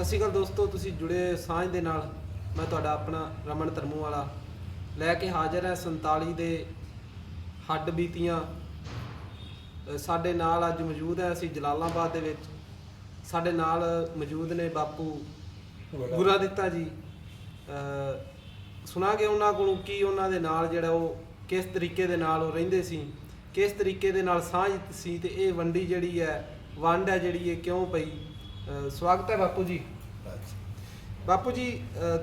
ਸਤਿ ਸ਼੍ਰੀ ਅਕਾਲ ਦੋਸਤੋ ਤੁਸੀਂ ਜੁੜੇ ਸਾਂਝ ਦੇ ਨਾਲ। ਮੈਂ ਤੁਹਾਡਾ ਆਪਣਾ ਰਮਨ ਧਰਮੂ ਵਾਲਾ ਲੈ ਕੇ ਹਾਜ਼ਰ ਹਾਂ 47 ਦੇ ਹੱਡ ਬੀਤੀਆਂ। ਸਾਡੇ ਨਾਲ ਅੱਜ ਮੌਜੂਦ ਹੈ ਅਸੀਂ ਜਲਾਲਾਬਾਦ ਦੇ ਵਿੱਚ। ਸਾਡੇ ਨਾਲ ਮੌਜੂਦ ਨੇ ਬਾਪੂ ਗੁਰਾ ਦਿੱਤਾ ਜੀ ਅ, ਸੁਣਾਂਗੇ ਉਹਨਾਂ ਕੋਲੋਂ ਕੀ ਉਹਨਾਂ ਦੇ ਨਾਲ ਜਿਹੜਾ ਉਹ ਕਿਸ ਤਰੀਕੇ ਦੇ ਨਾਲ ਉਹ ਰਹਿੰਦੇ ਸੀ ਕਿਸ ਤਰੀਕੇ ਦੇ ਨਾਲ ਸਾਂਝ ਸੀ ਤੇ ਇਹ ਵੰਡੀ ਜਿਹੜੀ ਹੈ ਵੰਡ ਹੈ ਜਿਹੜੀ ਇਹ ਕਿਉਂ ਪਈ? ਅ, ਸਵਾਗਤ ਹੈ ਬਾਪੂ ਜੀ। ਬਾਪੂ ਜੀ ਅ,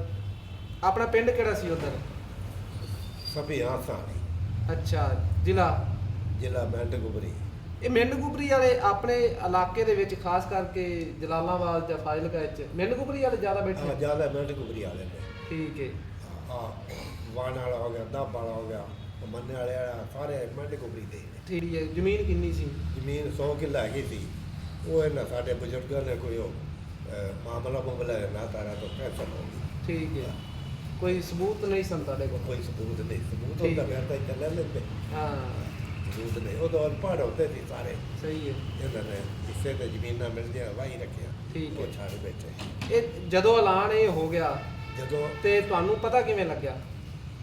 ਆਪਣਾ ਪਿੰਡ ਕਿਹੜਾ ਸੀ ਉਧਰ? ਸਭੀ ਆਸਾਨੀ। ਅੱਛਾ ਜ਼ਿਲ੍ਹਾ? ਜ਼ਿਲ੍ਹਾ ਮੈਂਟ ਗੁਬਰੀ ਇਹ ਮਿੰਡਗੁਬਰੀ ਵਾਲੇ ਆਪਣੇ ਇਲਾਕੇ ਦੇ ਵਿੱਚ ਖਾਸ ਕਰਕੇ ਜਲਾਲਾਬਾਦ ਜਾਂ ਫਾਜ਼ਿਲਕਾ ਵਿੱਚ ਮਿੰਡਗੁਬਰੀ ਵਾਲੇ ਜ਼ਿਆਦਾ ਆ ਬੈਠੇ ਜ਼ਿਆਦਾ ਮੈਂਟ ਗੁਬਰੀ ਵਾਲੇ ਨੇ। ਠੀਕ ਹੈ ਆ ਵਾਣ ਵਾਲਾ ਹੋ ਗਿਆ ਦਾਬ ਵਾਲਾ ਹੋ ਗਿਆ ਮੰਨੇ ਵਾਲੇ ਵਾਲਾ ਸਾਰੇ ਮੈਂਟ ਗੁਬਰੀ ਦੇ ਨੇ। ਠੀਕ ਹੈ ਜ਼ਮੀਨ ਕਿੰਨੀ ਸੀ? ਜ਼ਮੀਨ 100 ਕਿੱਲਾ ਹੈਗੀ ਸੀ। ਉਹ ਇਹਨਾਂ ਸਾਡੇ ਬਜ਼ੁਰਗਾਂ ਨੇ ਕੋਈ ਉਹ ਅਹ, ਮਾਮਲਾ ਮੁਮਲਾ ਨਾ ਤਾਰਾ ਤੋਂ ਕੈਂਸਲ ਹੋ ਗਈ ਠੀਕ ਹੈ। ਕੋਈ ਸਬੂਤ ਨਹੀਂ ਸਨ ਤੁਹਾਡੇ ਕੋਲ? ਕੋਈ ਸਬੂਤ ਨਹੀਂ ਸਬੂਤ ਠੀਕ ਹੁੰਦਾ ਹੈ। ਫਿਰ ਤਾਂ ਇੱਥੇ ਲੈ ਲੈਂਦੇ। ਹਾਂ। ਸਬੂਤ ਨਹੀਂ ਉਹ ਤਾਂ ਪਹਾੜ ਹੁੰਦੇ ਸੀ ਸਾਰੇ। ਸਹੀ ਹੈ। ਇਹਨਾਂ ਨੇ ਹਿੱਸੇ ਤੇ ਜ਼ਮੀਨਾਂ ਮਿਲਦੀਆਂ ਵਾਹੀ ਰੱਖਿਆ ਠੀਕ ਹੈ। ਛੱਡ ਬੈਠੇ। ਇਹ ਜਦੋਂ ਐਲਾਨ ਇਹ ਹੋ ਗਿਆ ਜਦੋਂ ਤੇ ਤੁਹਾਨੂੰ ਪਤਾ ਕਿਵੇਂ ਲੱਗਿਆ?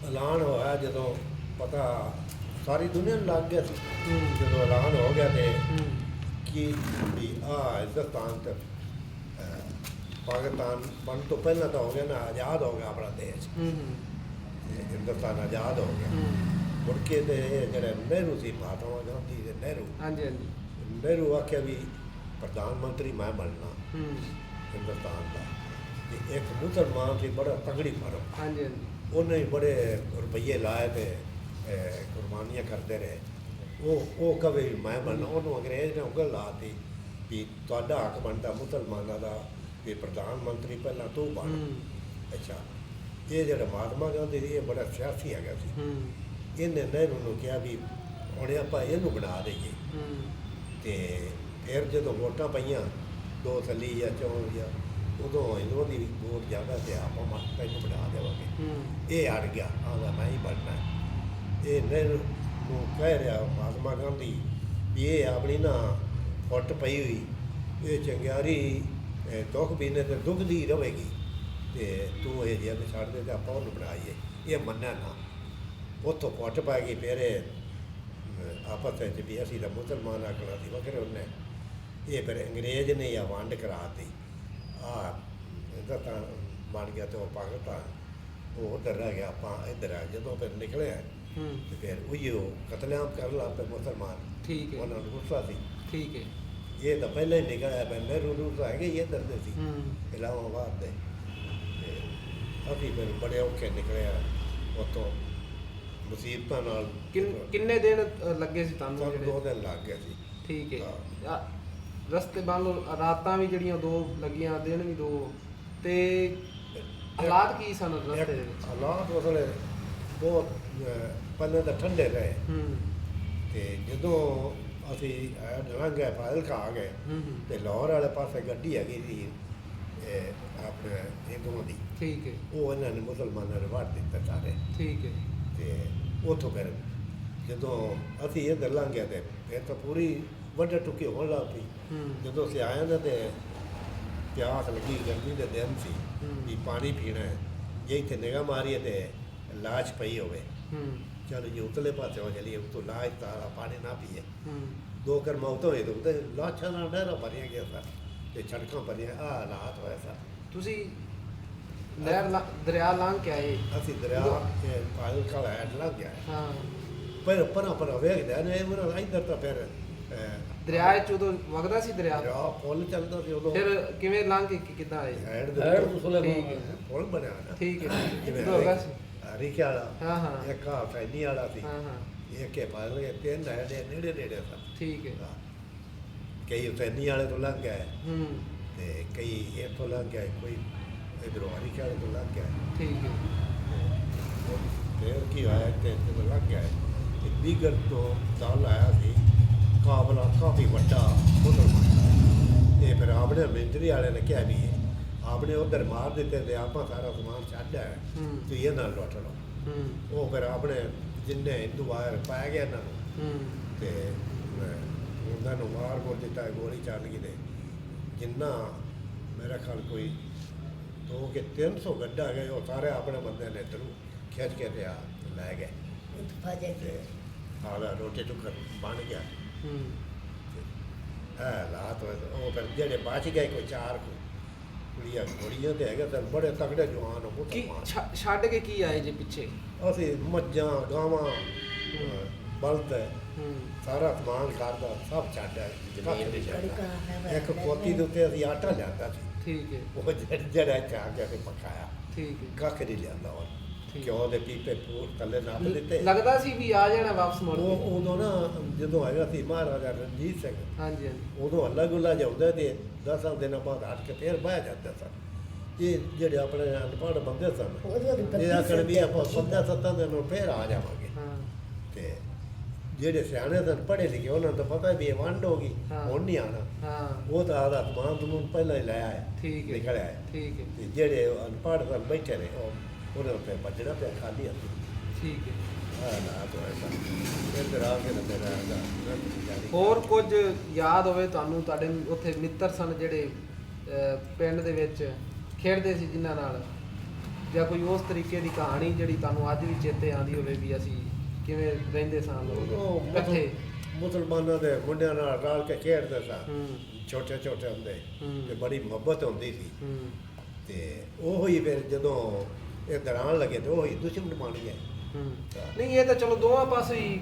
ਐਲਾਨ ਹੋਇਆ ਜਦੋਂ ਪਤਾ ਸਾਰੀ ਦੁਨੀਆ ਨੂੰ ਲੱਗ ਗਿਆ ਸੀ। ਹੂੰ। ਜਦੋਂ ਐਲਾਨ ਹੋ ਗਿਆ ਤੇ ਹੂੰ। ਕਿ ਵੀ ਆ ਹਿੰਦੁਸਤਾਨ ਤੇ ਅਹ, ਪਾਕਿਸਤਾਨ ਬਣ ਤੋਂ ਪਹਿਲਾਂ ਤਾਂ ਹੋ ਗਿਆ ਨਾ ਆਜ਼ਾਦ ਹੋ ਗਿਆ ਆਪਣਾ ਦੇਸ਼। ਹੂੰ ਹੂੰ, ਤੇ ਹਿੰਦੁਸਤਾਨ ਆਜ਼ਾਦ ਹੋ ਗਿਆ। ਹੂੰ। ਮੁੜ ਕੇ ਤੇ ਇਹ ਜਿਹੜੇ ਨਹਿਰੂ ਸੀ ਮਹਾਤਮਾ ਗਾਂਧੀ ਦੇ ਨਹਿਰੂ। ਹਾਂਜੀ ਹਾਂਜੀ। ਨਹਿਰੂ ਆਖਿਆ ਵੀ ਪ੍ਰਧਾਨ ਮੰਤਰੀ ਮੈਂ ਬਣਨਾ। ਹੂੰ। ਹਿੰਦੁਸਤਾਨ ਦਾ। ਤੇ ਇੱਕ ਮੁਸਲਮਾਨ ਸੀ ਬੜਾ ਤਗੜੀ ਫਰਮ। ਹਾਂਜੀ ਹਾਂਜੀ। ਉਹਨੇ ਬੜੇ ਰੁਪਈਏ ਲਾਏ ਤੇ ਅਹ, ਕੁਰਬਾਨੀਆਂ ਕਰਦੇ ਰਹੇ। ਉਹ ਉਹ ਕਵੇ ਵੀ ਮੈਂ ਬਣਨਾ ਉਹਨੂੰ ਅੰਗਰੇਜ਼ ਨੇ ਉਂਗਲ ਲਾਤੀ ਵੀ ਤੁਹਾਡਾ ਹੱਕ ਬਣਦਾ ਮੁਸਲਮਾਨਾਂ ਦਾ ਵੀ ਪ੍ਰਧਾਨ ਮੰਤਰੀ ਪਹਿਲਾਂ ਤੂੰ ਬਣ। ਅੱਛਾ ਇਹ ਜਿਹੜਾ ਮਹਾਤਮਾ ਗਾਂਧੀ ਸੀ ਇਹ ਬੜਾ ਸਿਆਸੀ ਹੈਗਾ ਸੀ। ਇਹਨੇ ਨਹਿਰੂ ਨੂੰ ਕਿਹਾ ਵੀ ਹੁਣ ਆਪਾਂ ਇਹਨੂੰ ਬਣਾ ਦੇਈਏ। ਤੇ ਫਿਰ ਜਦੋਂ ਵੋਟਾਂ ਪਈਆਂ ਦੋ ਥੱਲੀ ਜਾਂ ਚੌਂ ਜਾਂ ਉਦੋਂ ਇਹਨੂੰ ਦੀ ਵੋਟ ਜ਼ਿਆਦਾ ਤੇ ਆਪਾਂ ਮਤ ਤੈਨੂੰ ਬਣਾ ਦੇਵਾਂਗੇ। ਇਹ ਅੜ ਗਿਆ ਆਂਦਾ ਮੈਂ ਹੀ ਬਣਨਾ। ਇਹ ਨਹਿਰੂ ਨੂੰ ਕਹਿ ਰਿਹਾ ਮਹਾਤਮਾ ਗਾਂਧੀ ਵੀ ਇਹ ਆਪਣੀ ਨਾ ਫੁੱਟ ਪਈ ਹੋਈ ਇਹ ਚੰਗਿਆਰੀ ਅਹ, ਦੁੱਖ ਬੀਨੇ ਤੇ ਦੁੱਖ ਦੀ ਰਵੇਗੀ ਤੇ ਤੂੰ ਇਹ ਜਿਹਾ ਛੱਡ ਦੇ ਤੇ ਆਪਾਂ ਉਹਨੂੰ ਬਣਾਈਏ। ਇਹ ਮੰਨਿਆ ਨਾ। ਉੱਥੋਂ ਫੁੱਟ ਪੈ ਗਈ ਫਿਰ ਇਹ ਆਪਸ ਵਿੱਚ ਵੀ ਅਸੀਂ ਤਾਂ ਮੁਸਲਮਾਨ ਆਖਣਾ ਸੀ ਵਗਰੇ ਉਹਨੇ ਇਹ ਫਿਰ ਅੰਗਰੇਜ਼ ਨੇ ਇਹ ਵੰਡ ਕਰਾਤੀ ਆ ਇਹਦਾ ਤਾਂ ਬਣ ਗਿਆ ਤੇ ਉਹ ਪਾਕਿਸਤਾਨ। ਉਹ ਉਧਰ ਰਹਿ ਗਿਆ ਆਪਾਂ ਇੱਧਰ ਆ ਜਦੋਂ ਫਿਰ ਨਿਕਲਿਆ ਤੇ ਫਿਰ ਉਹੀਓ ਕਤਲੇਆਮ ਕਰ ਲਾ ਪਏ ਮੁਸਲਮਾਨ ਠੀਕ ਹੈ। ਉਹਨਾਂ ਨੂੰ ਗੁੱਸਾ ਸੀ। ਠੀਕ ਹੈ। ਇਹ ਤਾਂ ਪਹਿਲਾਂ ਹੀ ਨਿਕਲਿਆ ਪੈ ਨਹਿਰੂ ਨੂੰ ਤਾਂ ਹੈਗੇ ਹੀ ਇੱਧਰ ਦੇ ਸੀ। ਹੂੰ। ਇਲਾਹਾਬਾਦ ਦੇ। ਤੇ ਅਸੀਂ ਫਿਰ ਬੜੇ ਔਖੇ ਨਿਕਲਿਆ ਉੱਥੋਂ। ਮੁਸੀਬਤਾਂ ਨਾਲ ਕਿੰਨ- ਕਿੰਨੇ ਦਿਨ ਅ, ਲੱਗੇ ਸੀ ਤੁਹਾਨੂੰ ਸਾਨੂੰ ਦੋ ਜਿਹੜੇ ਦਿਨ ਲੱਗ ਗਏ ਸੀ। ਠੀਕ ਹੈ। ਆ, ਰਸਤੇ ਲਓ ਰਾਤਾਂ ਵੀ ਜਿਹੜੀਆਂ ਦੋ ਲੱਗੀਆਂ ਦਿਨ ਵੀ ਦੋ। ਤੇ ਹਾਲਾਤ ਕੀ ਸਨ ਰਸਤੇ ਦੇ ਵਿੱਚ? ਹਾਲਾਤ ਉਸਲੇ ਬਹੁਤ ਅਹ, ਪਹਿਲਾਂ ਤਾਂ ਠੰਡੇ ਰਹੇ। ਹੂੰ। ਤੇ ਜਦੋਂ ਅਸੀਂ ਲੰਘ ਗਏ ਫਾਜ਼ਿਲਕਾ ਆ ਗਏ। ਤੇ ਲਾਹੌਰ ਵਾਲੇ ਪਾਸੇ ਗੱਡੀ ਹੈਗੀ ਸੀ ਇਹ ਆਪਣੇ ਹਿੰਦੂਆਂ ਦੀ। ਠੀਕ ਹੈ। ਉਹ ਇਹਨਾਂ ਨੇ ਮੁਸਲਮਾਨਾਂ ਨੇ ਵਾਟ ਦਿੱਤਾ ਸਾਰੇ। ਠੀਕ ਹੈ। ਤੇ ਉੱਥੋਂ ਫਿਰ ਜਦੋਂ ਅਸੀਂ ਇੱਧਰ ਲੰਘ ਗਏ ਤੇ ਫਿਰ ਤਾਂ ਪੂਰੀ ਵੱਡਾ ਟੁੱਕੀ ਹੋਣ ਲੱਗ ਪਈ। ਜਦੋਂ ਅਸੀਂ ਆਏ ਨਾ ਤੇ ਪਿਆਸ ਲੱਗੀ ਗਰਮੀ ਦੇ ਦਿਨ ਸੀ। ਵੀ ਪਾਣੀ ਪੀਣਾ ਹੈ। ਜੇ ਇੱਥੇ ਨਿਗਾਹ ਮਾਰੀਏ ਤੇ ਲਾਸ਼ ਪਈ ਹੋਵੇ। ਹੂੰ ਚਲੋ ਜੀ ਉਤਲੇ ਪਾਸੇ ਹੋ ਚਲੀਏ ਉਤੋਂ ਲਾਸ਼ ਤਾਰਾ ਪਾਣੀ ਨਾ ਪੀਏ ਹੂੰ ਦੋ ਕਰ ਮੌਤ ਹੋਏ ਤੇ ਉੱਤੇ ਲਾਸ਼ਾਂ ਨਾਲ ਡੇਰਾ ਭਰੀਆਂ ਗਿਆ ਸਰ ਤੇ ਛੜਕਾਂ ਭਰੀਆਂ ਆ ਹਾਲਾਤ ਹੋਇਆ ਸਰ ਤੁਸੀਂ ਨਹਿਰ ਲਾ- ਦਰਿਆ ਲੰਘ ਕੇ ਆਏ ਅਸੀਂ ਦਰਿਆ ਤੇ ਪਾਇਲ ਕਾਲਾ ਹੈਡ ਲੱਗ ਗਿਆ ਹਾਂ ਪਰ ਪਰਾਂ ਪਰਾਂ ਵੇਖਦੇ ਨੇ ਇਹ ਮੇਰਾ ਇੱਧਰ ਤਾਂ ਫਿਰ ਦਰਿਆ ਚ ਉਦੋਂ ਵਗਦਾ ਸੀ ਦਰਿਆ ਦਰਿਆ ਪੁੱਲ ਚੱਲਦਾ ਸੀ ਉਦੋਂ ਫਿਰ ਕਿਵੇਂ ਲੰਘ ਕੇ ਕਿ- ਕਿੱਦਾਂ ਆਏ ਹੈਡ ਦੇ ਹੈਡ ਉੱਤੇ ਤੋਂ ਠੀਕ ਹੈ ਪੁੱਲ ਬਣਿਆ ਨਾ ਠੀਕ ਹੈ ਉਦੋਂ ਸੀ ਰਿਖੇ ਵਾਲਾ ਹਾਂ ਹਾਂ। ਇੱਕ ਆ ਫੈਨੀ ਵਾਲਾ ਸੀ। ਹਾਂ ਹਾਂ। ਇਹ ਪਾਇਲ ਦੇ ਤਿੰਨ ਹੈਡ ਦੇ ਨੇੜੇ ਨੇੜੇ ਸਨ। ਠੀਕ ਹੈ। ਹਾਂ। ਕਈ ਫੈਨੀ ਵਾਲੇ ਤੋਂ ਲੰਘ ਗਏ ਹੂੰ। ਤੇ ਕਈ ਇੱਥੋਂ ਲੰਘ ਗਏ ਕੋਈ ਇਧਰੋਂ ਹਰੀਕੇ ਵਾਲੇ ਤੋਂ ਲੰਘ ਗਿਆ ਠੀਕ ਹੈ। ਫਿਰ ਕੀ ਹੋਇਆ ਤੇ ਤੇ ਲੱਗ ਗਿਆ ਤੇ ਬੀਗਰ ਤੋਂ ਦਲ ਆਇਆ ਸੀ। ਕਾਬਲਾ ਕਾਫੀ ਵੱਡਾ ਮੁਸਲਮਾਨ ਤੇ ਫਿਰ ਆਪਣੇ ਵਾਲੇ ਨੇ ਕਿਹਾ ਵੀ ਆਪਣੇ ਉਧਰ ਮਾਰ ਦਿੱਤੇ ਤੇ ਆਪਾਂ ਸਾਰਾ ਸਮਾਨ ਛੱਡ ਆਏ ਹੂੰ। ਤੇ ਇਹ ਨਾਲ ਲੁੱਟ ਲਓ ਹੂੰ। ਉਹ ਫਿਰ ਆਪਣੇ ਜਿੰਨੇ ਹਿੰਦੂ ਆਏ ਪਾਇਆ ਗਿਆ ਇਹਨਾਂ ਨੂੰ। ਹੂੰ। ਤੇ ਉਹਨਾਂ ਨੂੰ ਮਾਰ ਮੁਰ ਦਿੱਤਾ ਗੋਲੀ ਚੱਲ ਗਈ ਤੇ ਜਿੰਨਾ ਮੇਰਾ ਖਿਆਲ ਕੋਈ ਦੋ ਕਿ 300 ਗੱਡਾ ਗਏ ਉਹ ਸਾਰੇ ਆਪਣੇ ਬੰਦੇ ਨੇ ਇੱਧਰੋਂ ਖਿੱਚ ਕੇ ਤੇ ਆ ਲੈ ਗਏ। ਇਤਫਾਜੇ ਤੇ ਹਾਲਾ ਰੋਟੀ ਟੁੱਕਰ ਬਣ ਗਿਆ। ਹੂੰ। ਹੈ ਰਾਤ ਉਹ ਫਿਰ ਜਿਹੜੇ ਬਚ ਗਏ ਕੋਈ ਚਾਰ ਕੁੜੀਆਂ ਕੁੜੀਆਂ ਤੇ ਹੈਗੇ ਤਾਂ ਬੜੇ ਤਗੜੇ ਜਵਾਨ ਉਹ ਕੀ ਛ- ਛੱਡ ਕੇ ਕੀ ਆਏ ਜੇ ਪਿੱਛੇ? ਅਸੀਂ ਮੱਝਾਂ ਗਾਵਾਂ ਅਹ, ਬਲਦ ਹੂੰ। ਸਾਰਾ ਸਮਾਨ ਕਰਦਾ ਸਭ ਛੱਡ ਆਏ। ਜ਼ਮੀਨ ਤੇ ਛੱਡ ਬੜਕਾ ਹੈ ਇੱਕ ਪੋਤੀ ਦੇ ਉੱਤੇ ਅਸੀਂ ਆਟਾ ਲਿਆਂਦਾ ਸੀ। ਠੀਕ ਹੈ। ਉਹ ਜਿਹੜਾ ਜਿਹੜਾ ਚਾ ਕੇ ਅਸੀਂ ਪਕਾਇਆ। ਠੀਕ ਹੈ। ਕੱਖ ਨਹੀਂ ਲਿਆਂਦਾ ਉਹ। ਕਿਉਂ ਦੇ ਪੀਪੇ ਪੂਰ ਥੱਲੇ ਨੱਪ ਦਿੱਤੇ। ਲੱਗਦਾ ਸੀ ਵੀ ਆ ਜਾਣਾ ਵਾਪਸ ਮੁੜ ਉਹ ਕੇ ਉਦੋਂ ਨਾ ਜਦੋਂ ਹੈਗਾ ਸੀ ਮਹਾਰਾਜਾ ਰਣਜੀਤ ਸਿੰਘ ਹਾਂਜੀ ਹਾਂਜੀ। ਉਦੋਂ ਅੱਲਾ ਗੁੱਲਾ ਜਾਉਂਦਾ ਤੇ ਦਸਾਂ ਦਿਨਾਂ ਬਾਅਦ ਹਟ ਕੇ ਫੇਰ ਬਹਿ ਜਾਂਦਾ ਸਨ ਇਹ ਜਿਹੜੇ ਆਪਣੇ ਅਨਪੜ੍ਹ ਬੰਦੇ ਸਨ ਇਹ ਆਖਣ ਵੀ ਆਪਾਂ ਬੱਤੀ ਪੰਦਰਾਂ ਸੱਤਾਂ ਦਿਨ ਨੂੰ ਫੇਰ ਆ ਜਾਵਾਂਗੇ। ਹਾਂ। ਤੇ ਜਿਹੜੇ ਸਿਆਣੇ ਸਨ ਪੜ੍ਹੇ ਲਿਖੇ ਉਹਨਾਂ ਨੂੰ ਤਾਂ ਪਤਾ ਵੀ ਇਹ ਵੰਡ ਹੋ ਗਈ ਹਾਂ। ਹੁਣ ਨਹੀਂ ਆਣਾ ਹਾਂ। ਉਹ ਤਾਂ ਆਦਾ ਤਮਾਮ ਤੁਮਨ ਪਹਿਲਾਂ ਹੀ ਲੈ ਆਇਆ ਠੀਕ ਹੈ। ਨਿਕਲ ਆਇਆ। ਠੀਕ ਹੈ। ਤੇ ਜਿਹੜੇ ਅਨਪੜ੍ਹ ਸਨ ਬੈਠੇ ਨੇ ਉਹ ਉਹਨਾਂ ਉੱਤੇ ਵੱਜਣਾ ਪਿਆ ਖਾਲੀ ਹੱਥ। ਠੀਕ ਹੈ। ਆ ਨਾ ਤੋਂ ਐਸਾ ਇੱਧਰ ਆ ਕੇ ਨਾ ਹੈਗਾ ਜਾਨੀ ਹੋਰ ਕੁਝ ਯਾਦ ਹੋਵੇ ਤੁਹਾਨੂੰ ਤੁਹਾਡੇ ਉੱਥੇ ਮਿੱਤਰ ਸਨ ਜਿਹੜੇ ਅਹ, ਪਿੰਡ ਦੇ ਵਿੱਚ ਖੇਡਦੇ ਸੀ ਜਿਨ੍ਹਾਂ ਨਾਲ? ਜਾਂ ਕੋਈ ਉਸ ਤਰੀਕੇ ਦੀ ਕਹਾਣੀ ਜਿਹੜੀ ਤੁਹਾਨੂੰ ਅੱਜ ਵੀ ਚੇਤੇ ਆਉਂਦੀ ਹੋਵੇ ਵੀ ਅਸੀਂ ਕਿਵੇਂ ਰਹਿੰਦੇ ਸਾਂ ਲੋਕ? ਇਕੱਠੇ? ਮੁਸਲਮਾਨਾਂ ਦੇ ਮੁੰਡਿਆਂ ਨਾਲ ਰਲ ਕੇ ਖੇਡਦੇ ਹੂੰ। ਛੋਟੇ ਛੋਟੇ ਹੁੰਦੇ। ਹੂੰ। ਤੇ ਬੜੀ ਮੁਹੱਬਤ ਹੁੰਦੀ ਸੀ। ਹੂੰ। ਤੇ ਉਹ ਹੀ ਫਿਰ ਜਦੋਂ ਇਹ ਦਰਾਂ ਲੱਗੇ ਤੇ ਉਹ ਹੀ ਦੁਸ਼ਮਣ ਬਣ ਗਏ। ਹੂੰ। ਨਹੀਂ ਇਹ ਤਾਂ ਚਲੋ ਦੋਵਾਂ ਪਾਸੇ ਹੀ।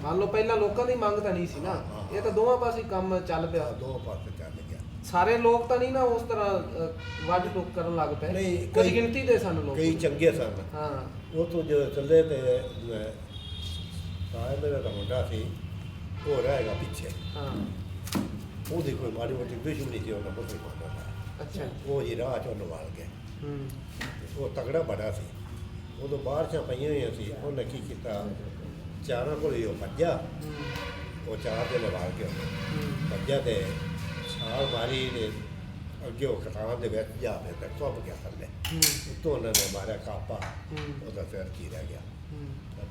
ਮੰਨ ਲਓ ਪਹਿਲਾਂ ਲੋਕਾਂ ਦੀ ਮੰਗ ਤਾਂ ਨਹੀਂ ਸੀ ਨਾ। ਇਹ ਤਾਂ ਦੋਵਾਂ ਪਾਸੇ ਹੀ ਕੰਮ ਚੱਲ ਪਿਆ। ਦੋ ਪਾਸੇ ਚੱਲ ਗਿਆ। ਸਾਰੇ ਲੋਕ ਤਾਂ ਨਹੀਂ ਨਾ ਉਸ ਤਰ੍ਹਾਂ ਵੱਢ ਟੁੱਕ ਕਰਨ ਲੱਗ ਪਏ। ਨਹੀਂ, ਕੁਝ ਕਈ- ਗਿਣਤੀ ਦੇ ਸਨ ਲੋਕ। ਕਈ ਚੰਗੇ ਸਨ। ਹਾਂ। ਉਹ ਤੋਂ ਜਦੋਂ ਚੱਲੇ ਤੇ ਸਾਹ ਮੇਰਾ ਤਾਂ ਮੁੰਡਾ ਸੀ ਉਹ ਰਹੇਗਾ ਪਿੱਛੇ। ਹਾਂ। ਉਹਦੀ ਕੋਈ ਮਾੜੀ ਮੋਟੀ ਦੁਸ਼ਮਣੀ ਸੀ ਉਹਨਾਂ ਨਾਲ ਅੱਛਾ। ਉਹ ਹੀ ਰਾਹ ਚੋਂ ਨਿਵਾਲ ਗਿਆ ਹੂੰ ਉਹ ਤਗੜਾ ਬੜਾ ਸੀ। ਉਦੋਂ ਬਾਰਿਸ਼ਾਂ ਪਈਆਂ ਹੋਈਆਂ ਸੀ। ਉਹਨੇ ਕੀ ਕੀਤਾ? ਚਾਰਾਂ ਕੋਲ ਹੀ ਉਹ ਭੱਜਾ ਉਹ ਚਾਰ ਦੇ ਲਵਾ ਕੇ ਭੱਜਾ ਤੇ ਛਾਲ ਮਾਰੀ ਤੇ ਅੱਗੇ ਉਹ ਕਤਾਨ ਦੇ ਵਿੱਚ ਜਾ ਕੇ ਤੇ ਕੁੱਬ ਗਿਆ ਥੱਲੇ। ਹੂੰ, ਉਹਨਾਂ ਨੇ ਮਾਰਿਆ ਕਾਪਾ। ਉਹਦਾ ਸਿਰ ਕੀ ਰਹਿ ਗਿਆ।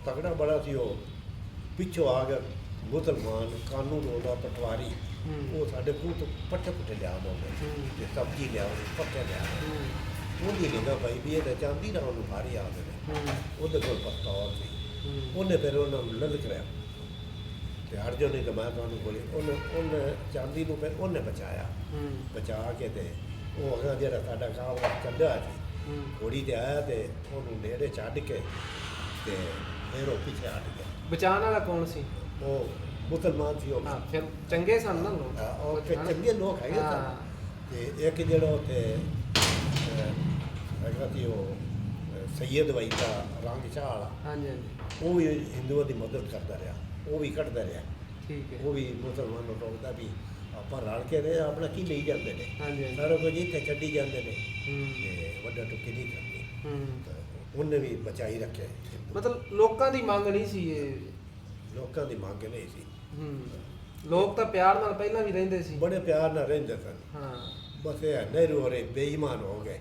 ਤਗੜਾ ਬੜਾ ਸੀ ਉਹ। ਪਿੱਛੋਂ ਆ ਗਿਆ ਮੁਸਲਮਾਨ ਕਾਨੂੰਨ ਉਹਦਾ ਪਟਵਾਰੀ। ਉਹ ਸਾਡੇ ਕੋਲ ਤੋਂ ਪੱਠੇ ਪੁੱਠੇ ਲਿਆ ਆਉਂਦੇ ਹੂੰ। ਤੇ ਸਬਜ਼ੀ ਲਿਆ ਪੱਠੇ ਲਿਆ ਉਹਦੀ ਨਿਗਾਹ ਭਾਈ ਵੀ ਇਹ ਤਾਂ ਚਾਂਦੀ ਨਾਲ ਉਹਨੂੰ ਮਾਰੀ ਆਉਂਦੇ ਨੇ। ਉਹਦੇ ਕੋਲ ਪਸਤੌਲ ਸੀ। ਉਹਨੇ ਫਿਰ ਉਹਨਾਂ ਨੂੰ ਲਲਕ ਰਿਆ ਤੇ ਨਹੀਂ ਤਾਂ ਮੈਂ ਤੁਹਾਨੂੰ ਕੋਲੇ ਉਹਨੇ ਉਹਨੇ ਚਾਂਦੀ ਨੂੰ ਫਿਰ ਉਹਨੇ ਬਚਾਇਆ। ਬਚਾ ਕੇ ਤੇ ਉਹ ਅਗਾ ਜਿਹੜਾ ਸਾਡਾ ਕਾਬਲਾ ਚੱਲਿਆ ਸੀ। ਘੋੜੀ ਤੇ ਆਇਆ ਤੇ ਉਹਨੂੰ ਨੇੜੇ ਛੱਡ ਕੇ ਤੇ ਫਿਰ ਉਹ ਪਿੱਛੇ ਹਟ ਗਿਆ। ਬਚਾਉਣ ਵਾਲਾ ਕੌਣ ਸੀ? ਉਹ ਮੁਸਲਮਾਨ ਸੀ ਉਹ। ਹਾਂ ਫਿਰ ਚੰਗੇ ਸਨ ਨਾ ਲੋਕ। ਉਹ ਚੰਗੇ ਲੋਕ ਹੈਗੇ ਸਨ। ਤੇ ਇੱਕ ਜਿਹੜਾ ਉੱਥੇ ਹੈਗਾ ਸੀ ਉਹ ਅਹ, ਸੈਯਦ ਵਈ ਦਾ ਰੰਗ ਸ਼ਾਹ ਵਾਲਾ ਹਾਂਜੀ ਹਾਂਜੀ। ਉਹ ਵੀ ਹਿੰਦੂਆਂ ਦੀ ਮਦਦ ਕਰਦਾ ਰਿਹਾ ਉਹ ਵੀ ਕੱਢਦਾ ਰਿਹਾ। ਠੀਕ ਹੈ। ਉਹ ਵੀ ਮੁਸਲਮਾਨ ਨੂੰ ਰੋਕਦਾ ਵੀ ਆਪਾਂ ਰਲ ਕੇ ਰਹੇ ਆਪਣਾ ਕੀ ਲਈ ਜਾਂਦੇ ਨੇ। ਹਾਂਜੀ ਹਾਂਜੀ। ਸਾਰਾ ਕੁਝ ਇੱਥੇ ਛੱਡੀ ਜਾਂਦੇ ਨੇ। ਹੂੰ, ਤੇ ਵੱਡਾ ਟੁੱਕੀ ਨਹੀਂ ਕਰਨੀ ਹੂੰ। ਤਾਂ ਉਹਨੇ ਵੀ ਬਚਾਈ ਰੱਖਿਆ ਮਤਲਬ ਲੋਕਾਂ ਦੀ ਮੰਗ ਨਹੀਂ ਸੀ ਇਹ। ਲੋਕਾਂ ਦੀ ਮੰਗ ਨਹੀਂ ਸੀ। ਹੂੰ। ਲੋਕ ਤਾਂ ਪਿਆਰ ਨਾਲ ਪਹਿਲਾਂ ਵੀ ਰਹਿੰਦੇ ਸੀ। ਬੜੇ ਪਿਆਰ ਨਾਲ ਰਹਿੰਦੇ ਸਨ। ਹਾਂ। ਬਸ ਨਹਿਰੂ ਹੋਰੇ ਬੇਈਮਾਨ ਹੋ ਗਏ।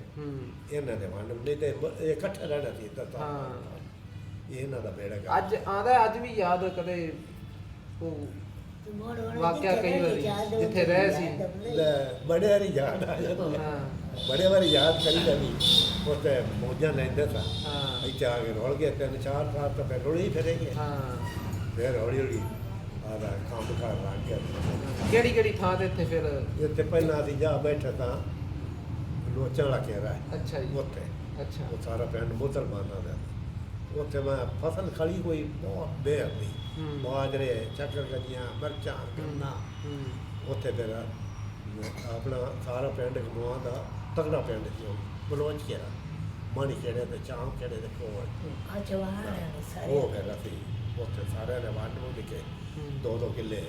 ਇਹਨਾਂ ਦੇ ਵੰਡ ਨਹੀਂ ਤੇ ਬ- ਇਹ ਇਕੱਠਾ ਰਹਿਣਾ ਸੀ ਤਾਂ ਤਾਂ। ਹਾਂ। ਇਹ ਇਹਨਾਂ ਦਾ ਬੇੜਾ ਕਰ ਅੱਜ ਆਂਦਾ ਅੱਜ ਵੀ ਯਾਦ ਕਦੇ ਉਹ ਵਾਕਿਆ ਕਈ ਵਾਰੀ ਜਿੱਥੇ ਰਹੇ ਸੀ। ਬੜੇ ਵਾਰੀ ਯਾਦ ਆ ਜਾਂਦਾ। ਹਾਂ। ਬੜੇ ਵਾਰੀ ਯਾਦ ਕਰੀਦਾ ਵੀ ਉੱਥੇ ਮੌਜਾਂ ਲੈਂਦੇ ਸਾਂ। ਹਾਂ। ਇੱਥੇ ਆ ਕੇ ਰੋਲ ਗਏ ਤਿੰਨ ਚਾਰ ਸਾਲ ਤਾਂ ਫਿਰ ਰੁਲੀ ਫਿਰੇਗੇ। ਹਾਂ। ਫਿਰ ਹੌਲੀ ਹੌਲੀ ਆਦਾ ਕੰਮ ਕਰ ਲੱਗ ਗਿਆ। ਕਿਹੜੀ ਕਿਹੜੀ ਥਾਂ ਤੇ ਇੱਥੇ ਫਿਰ? ਇੱਥੇ ਪਹਿਲਾਂ ਅਸੀਂ ਜਾ ਬੈਠੇ ਤਾਂ ਲੋਚਾਂ ਵਾਲਾ ਘੇਰਾ ਹੈ। ਅੱਛਾ ਜੀ। ਉੱਥੇ। ਅੱਛਾ। ਉਹ ਸਾਰਾ ਪਿੰਡ ਮੁਸਲਮਾਨਾਂ ਦਾ। ਉੱਥੇ ਮੈਂ ਫਸਲ ਖੜੀ ਕੋਈ ਬਹੁਤ ਬੇਰ ਦੀ। ਬਾਜਰੇ ਚੱਕਰ ਗੰਜੀਆਂ ਮਿਰਚਾਂ ਗੰਨਾ। ਉੱਥੇ ਫਿਰ ਆਪਣਾ ਸਾਰਾ ਪਿੰਡ ਗਮੂਆਂ ਦਾ ਤਗੜਾ ਪਿੰਡ ਸੀ ਉਹ ਬਲੋਚ ਘੇਰਾ। ਮਾਣੀ ਖੇੜੇ ਤੇ ਚਾਮ ਖੇੜੇ ਦੇ ਕੋਲ। ਉਹ ਫਿਰ ਅਸੀਂ ਉੱਥੇ ਸਾਰਿਆਂ ਨੇ ਵੰਡ ਕੇ ਹੂੰ। ਦੋ ਦੋ ਕਿੱਲੇ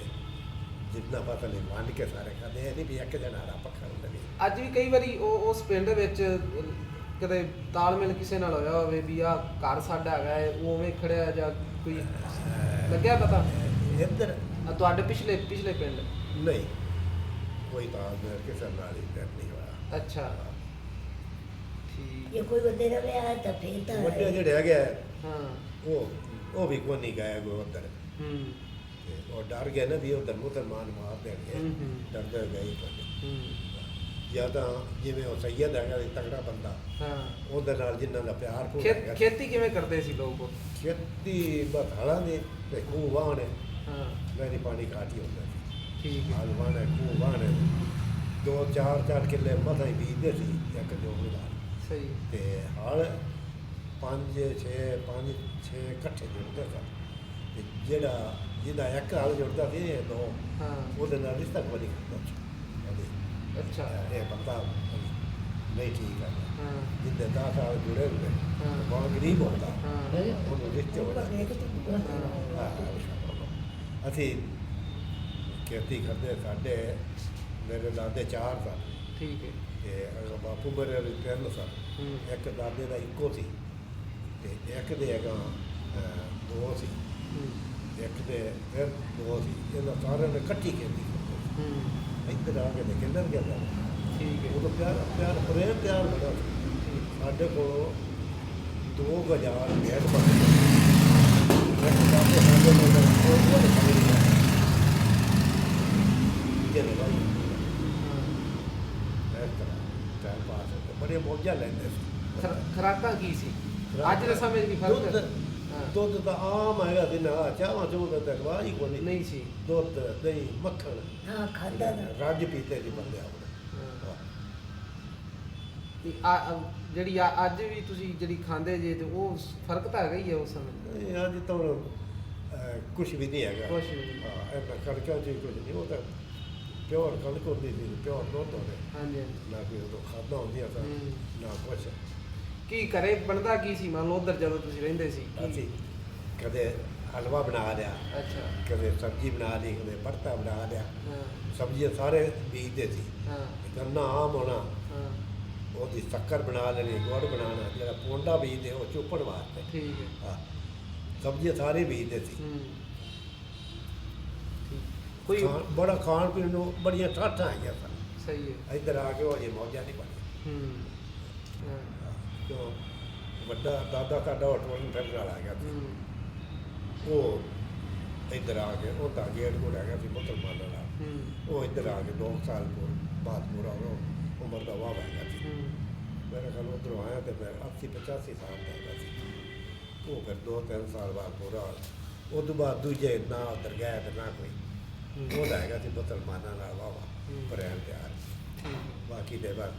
ਜਿੰਨਾ ਪਤਾ ਨਹੀਂ ਵੰਡ ਕੇ ਸਾਰੇ ਖਾਦੇ ਇਹ ਨਹੀਂ ਵੀ ਇੱਕ ਜਣਾ ਦਾ ਪੱਖਾ ਹੁੰਦਾ ਨਹੀਂ ਅੱਜ ਵੀ ਕਈ ਵਾਰੀ ਉਹ ਉਸ ਪਿੰਡ ਵਿੱਚ ਕਦੇ ਤਾਲਮੇਲ ਕਿਸੇ ਨਾਲ ਹੋਇਆ ਹੋਵੇ ਵੀ ਆ ਘਰ ਸਾਡਾ ਹੈਗਾ ਹੈ ਉਹ ਉਵੇਂ ਖੜਿਆ ਜਾਂ ਕੋਈ ਲੱਗਿਆ ਪਤਾ? ਇੱਧਰ। ਆ ਤੁਹਾਡੇ ਪਿਛਲੇ ਪਿਛਲੇ ਪਿੰਡ? ਨਹੀਂ। ਕੋਈ ਤਾਂ ਮੇਰੇ ਕਿਸੇ ਨਾਲ ਹੀ ਫਿਰ ਨਹੀਂ ਹੋਇਆ। ਅੱਛਾ। ਠੀਕ। ਇਹ ਕੋਈ ਬੰਦੇ ਰਵੇ ਆ ਤਾਂ ਫੇਰ ਤਾਂ ਵੱਡੇ ਜਿਹੜੇ ਹੈਗੇ ਆ, ਹਾਂ। ਉਹ ਉਹ ਵੀ ਕੋਈ ਨਹੀਂ ਗਏ ਗੋ ਉੱਧਰ। ਹੂੰ। ਤੇ ਉਹ ਡਰ ਗਏ ਨਾ ਵੀ ਉਧਰ ਮੁਸਲਮਾਨ ਮਾਰ ਦੇਣਗੇ। ਹੂੰ, ਹੂੰ। ਡਰਦੇ ਗਏ ਕੋਈ ਹੂੰ। ਜਾਂ ਤਾਂ ਜਿਵੇਂ ਉਹ ਸੈਯਦ ਹੈਗਾ ਸੀ ਤਗੜਾ ਬੰਦਾ। ਹਾਂ। ਉਹਦੇ ਨਾਲ ਜਿਨ੍ਹਾਂ ਦਾ ਪਿਆਰ ਪੂਰ ਖੇਤ ਹੈਗਾ। ਖੇਤੀ ਕਿਵੇਂ ਕਰਦੇ ਸੀ ਲੋਕ? ਖੇਤੀ ਬਥਾਲਾਂ ਦੇ ਤੇ ਖੂਹ ਵਾਹਣੇ ਹਾਂ। ਮੇਰੀ ਪਾਣੀ ਘਾਟ ਹੀ ਹੁੰਦਾ ਸੀ ਠੀਕ ਹੈ। ਹਾਲ ਵਾਹਣੇ ਖੂਹ ਵਾਹਣੇ ਦੋ ਚਾਰ ਚਾਰ ਕਿੱਲੇ ਮਸਾਂ ਹੀ ਬੀਜਦੇ ਸੀ ਇੱਕ ਜੋ ਮਿਲਾ ਸਹੀ। ਤੇ ਹਾਲ ਪੰਜ ਛੇ ਪੰਜ ਛੇ ਇਕੱਠੇ ਜੁੜਦੇ ਸਨ। ਤੇ ਜਿਹੜਾ ਜਿਹਦਾ ਇੱਕ ਹਾਲ ਜੁੜਦਾ ਸੀ ਇਹ ਦੋ ਹਾਂ। ਉਹਦੇ ਨਾਲ ਰਿਸ਼ਤਾ ਕੋਈ ਨਹੀਂ ਕਰਦਾ ਸੀ ਅੱਛਾ। ਇਹ ਬੰਦਾ ਨਹੀਂ ਠੀਕ ਹੈ ਹਾਂ। ਜਿੰਦੇ ਦਾ ਸਾਲ ਜੁੜੇ ਹੋਏ ਹਾਂ। ਬਹੁਤ ਗਰੀਬ ਹੁੰਦਾ ਹਾਂ। ਉਹਨੂੰ ਰਿਸ਼ਤੇ ਹੋ ਜਾਂਦੇ। ਅਸੀਂ ਖੇਤੀ ਕਰਦੇ ਸਾਡੇ ਮੇਰੇ ਦਾਦੇ ਚਾਰ ਸਨ। ਠੀਕ ਹੈ। ਤੇ ਅਗਰ ਬਾਪੂ ਮੇਰੇ ਤਿੰਨ ਸਨ। ਹੂੰ। ਇੱਕ ਦਾਦੇ ਦਾ ਇੱਕੋ ਸੀ। ਤੇ ਇੱਕ ਦੇ ਹੈਗਾ ਦੋ ਸੀ। ਇੱਕ ਦੇ ਫਿਰ ਦੋ ਸੀ। ਇਹਨਾਂ ਸਾਰਿਆਂ ਨੇ ਇਕੱਠੀ ਸੀ। ਇੱਧਰ ਆ ਕੇ ਤੇ ਕਿੰਨਰ ਗਿਆ। ਠੀਕ ਹੈ। ਉਦੋਂ ਪਿਆਰ ਪਿਆਰ ਪ੍ਰੇਮ ਪਿਆਰ ਬੜਾ ਸਾਡੇ ਕੋਲ ਦੋ ਗਜ਼ਾਰ ਗੈਸ ਇੱਕ ਸਾਡੇ ਕੋਲ ਲਾਈ ਇਸ ਤਰ੍ਹਾਂ ਟਾਈਮ ਪਾਸ ਬੜੇ ਮੌਜਾਂ ਲੈਂਦੇ ਸੀ। ਖੁਰਾ- ਖੁਰਾਕਾਂ ਕੀ ਸੀ? ਅੱਜ ਦੇ ਸਮੇਂ 'ਚ ਫ਼ਰਕ ਹੈ? ਦੁੱਧ ਹਾਂ। ਦੁੱਧ ਤਾਂ ਆਮ ਹੈਗਾ ਸੀ ਨਾ ਚਾਹਾਂ ਚੋਂ ਦਾ ਤਕਵਾ ਹੀ ਕੋਈ ਨਹੀਂ ਨਹੀਂ ਸੀ। ਦੁੱਧ ਦਹੀਂ ਮੱਖਣ। ਹਾਂ ਖਾਂਦਾ ਨਾ ਰੱਜ ਪੀਤੇ ਸੀ ਬੰਦੇ ਆਪਣੇ। ਹਾਂ। ਤੇ ਆ ਆ- ਜਿਹੜੀ ਆ ਅੱਜ ਵੀ ਤੁਸੀਂ ਜਿਹੜੀ ਖਾਂਦੇ ਜੇ ਤੇ ਉਹ ਫ਼ਰਕ ਤਾਂ ਹੈਗਾ ਹੀ ਹੈ ਉਸ ਸਮੇਂ। ਇਹ ਅੱਜ ਤਾਂ ਕੁਝ ਵੀ ਨਹੀਂ ਹੈਗਾ। ਕੁਛ ਵੀ ਨਹੀਂ। ਹਾਂ ਇਹਨਾਂ ਕਣਕਾਂ ਚ ਕੁਝ ਨਹੀਂ ਉਹ ਤਾਂ ਪਿਓਰ ਕਣਕ ਹੁੰਦੀ ਸੀ ਪਿਓਰ ਦੁੱਧ ਹੁੰਦੇ। ਹਾਂਜੀ ਹਾਂਜੀ। ਨਾ ਕੋਈ ਉਦੋਂ ਖਾਦਾਂ ਹੁੰਦੀਆਂ ਹੂੰ। ਨਾ ਕੁਛ। ਕੀ ਘਰੇ ਬਣਦਾ ਕੀ ਸੀ? ਮੰਨ ਲਓ ਉਧਰ ਜਦੋਂ ਤੁਸੀਂ ਰਹਿੰਦੇ ਸੀ ਅਸੀਂ ਕਦੇ ਹਲਵਾ ਬਣਾ ਲਿਆ ਅੱਛਾ। ਕਦੇ ਸਬਜ਼ੀ ਬਣਾ ਲਈ ਕਦੇ ਪਰਤਾ ਬਣਾ ਲਿਆ। ਹਾਂ। ਸਬਜ਼ੀਆਂ ਸਾਰੇ ਬੀਜਦੇ ਸੀ। ਹਾਂ। ਗੰਨਾ ਆਮ ਹੋਣਾ ਹਾਂ। ਉਹਦੀ ਸ਼ੱਕਰ ਬਣਾ ਲੈਣੀ ਗੁੜ ਬਣਾਉਣਾ ਜਿਹੜਾ ਪੋਂਡਾ ਬੀਜਦੇ ਉਹ ਚੁੱਪਣ ਵਾਸਤੇ। ਠੀਕ ਹੈ। ਹਾਂ। ਸਬਜ਼ੀਆਂ ਸਾਰੇ ਬੀਜਦੇ ਸੀ। ਹੂੰ। ਠੀਕ। ਕੋਈ ਖਾਣ- ਬੜਾ ਖਾਣ ਪੀਣ ਨੂੰ ਬੜੀਆਂ ਠਾਠਾਂ ਆਈਆਂ ਸਨ। ਸਹੀ ਹੈ। ਇੱਧਰ ਆ ਕੇ ਉਹ ਜੇ ਮੌਜਾਂ ਨਹੀਂ ਬਣੀ ਹੂੰ। ਹਾਂ। ਵੱਡਾ ਦਾਦਾ ਸਾਡਾ ਹੋਟਲ ਫਿਰਨ ਵਾਲਾ ਹੈਗਾ ਸੀ। ਹੂੰ। ਉਹ ਇੱਧਰ ਆ ਕੇ ਉਹ ਤਾਂ ਗੇਟ ਕੋਲ ਹੈਗਾ ਸੀ ਮੁਸਲਮਾਨਾਂ ਦਾ। ਉਹ ਇੱਧਰ ਆ ਕੇ ਦੋ ਸਾਲ ਕੋਲ ਬਾਅਦ ਪੂਰਾ ਹੋ ਉਮਰ ਦਾ ਵਾਹ ਹੈਗਾ ਸੀ। ਮੇਰੇ ਖਿਆਲ ਉੱਧਰੋਂ ਆਇਆ ਤੇ ਮੈਂ 80 85 ਸਾਲ ਦਾ ਹੈਗਾ ਸੀ। ਉਹ ਫਿਰ ਦੋ ਤਿੰਨ ਸਾਲ ਬਾਅਦ ਪੂਰਾ। ਉਹ ਤੋਂ ਬਾਅਦ ਦੂਜੇ ਨਾ ਉੱਧਰ ਗਿਆ ਤੇ ਨਾ ਕੋਈ। ਹੂੰ। ਉਹਦਾ ਹੈਗਾ ਸੀ ਮੁਸਲਮਾਨਾਂ ਨਾਲ ਵਾਹ ਹੂੰ। ਪ੍ਰੇਮ ਪਿਆਰ ਠੀਕ ਹੈ। ਬਾਕੀ ਦੇ ਬਾਅਦ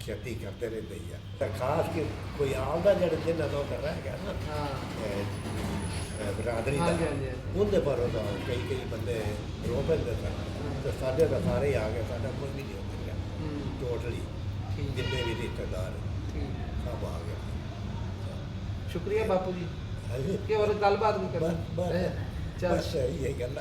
ਖੇਤੀ ਕਰਦੇ ਰਹਿੰਦੇ ਹੀ ਆ। ਤੇ ਖਾਸ ਕਿ ਕੋਈ ਆਪਦਾ ਜਿਹੜਾ ਜਿੰਨਾ ਦਾ ਉੱਧਰ ਰਹਿ ਗਿਆ ਨਾ। ਹਾਂ। ਬਰਾਦਰੀ ਦਾ। ਉਹਦੇ ਪਰ ਉਹਦਾ ਕਈ ਕਈ ਬੰਦੇ ਰੋ ਪੈਂਦੇ ਸਨ। ਤੇ ਸਾਡੇ ਤਾਂ ਸਾਰੇ ਹੀ ਆ ਗਏ ਸਾਡਾ ਕੋਈ ਵੀ ਨਹੀਂ ਉੱਧਰ ਗਿਆ ਹੂੰ ਟੋਟਲੀ ਜਿੰਨੇ ਵੀ ਰਿਸ਼ਤੇਦਾਰ ਸਭ ਆ ਗਏ। ਸ਼ੁਕਰੀਆ ਬਾਪੂ ਜੀ। ਕਿ ਹੋਰ ਗੱਲਬਾਤ ਵੀ ਕਰਨੀ ਬਸ ਬਸ। ਹੈਂ? ਚੱਲ। ਬਸ ਇਹ ਗੱਲ।